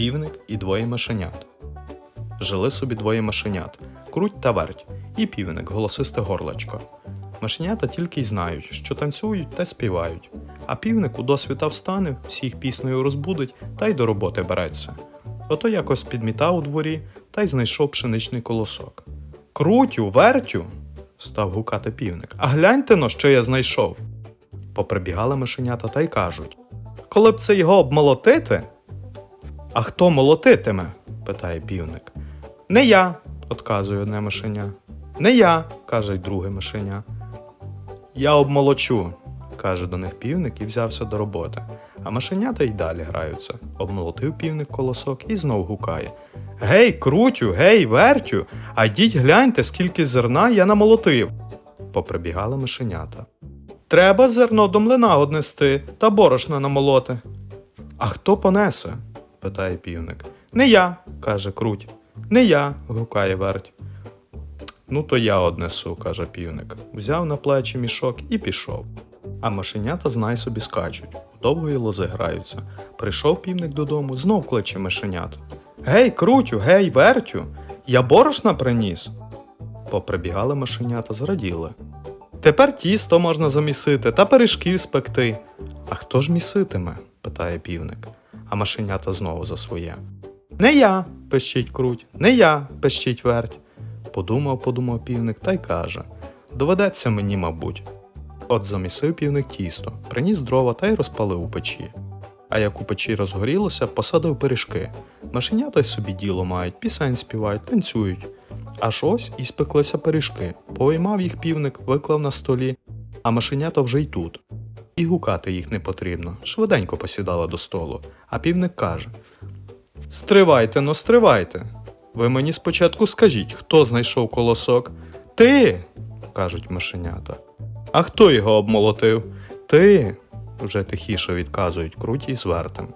Півник і двоє мишенят. Жили собі двоє мишенят круть та верть, і півник, голосисте горлечко. Мишенята тільки й знають, що танцюють та співають, а півник у досвіта встане, всіх піснею розбудить та й до роботи береться. Ото якось підмітав у дворі та й знайшов пшеничний колосок. Крутю, вертю. став гукати півник. А гляньте но, що я знайшов. Поприбігали мишенята та й кажуть: Коли б це його обмолотити? А хто молотитиме? питає півник. Не я, отказує одне мишеня. Не я, каже й друге мишеня. Я обмолочу, каже до них півник і взявся до роботи. А мишенята й далі граються. Обмолотив півник колосок і знов гукає. Гей, крутю, гей, вертю, а йдіть гляньте, скільки зерна я намолотив. Поприбігали мишенята. Треба зерно до млина однести та борошна намолоти. А хто понесе? Питає півник. Не я, каже круть. Не я, гукає верть. Ну, то я однесу, каже півник. Взяв на плечі мішок і пішов. А мишенята знай собі скачуть, у довгої лози граються. Прийшов півник додому, знов кличе мишенят. Гей, крутю, гей, вертю, я борошна приніс. Поприбігали мишенята, зраділи. Тепер тісто можна замісити та пиріжків спекти. А хто ж міситиме? питає півник, а мишенята знову за своє. Не я, пищить круть, не я, пищить верть. Подумав, подумав півник та й каже: Доведеться мені, мабуть. От замісив півник тісто, приніс дрова та й розпалив у печі. А як у печі розгорілося, посадив пиріжки. Машенята й собі діло мають, пісень співають, танцюють. Аж ось і спеклися пиріжки. Повиймав їх півник, виклав на столі, а машенята вже й тут. І гукати їх не потрібно. Швиденько посідали до столу. А півник каже: Стривайте, но стривайте. Ви мені спочатку скажіть, хто знайшов колосок? Ти. кажуть мишенята. А хто його обмолотив? Ти. вже тихіше відказують круті з вертем.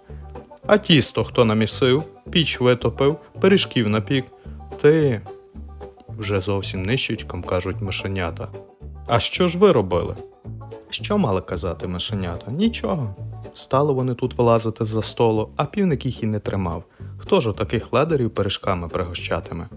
А тісто хто намісив, піч витопив, пиріжків напік. Ти. вже зовсім нищечком кажуть мишенята. А що ж ви робили? Що мали казати мишенята? Нічого. Стали вони тут вилазити з-за столу, а півник їх і не тримав. Хто ж таких ледарів пиріжками пригощатиме?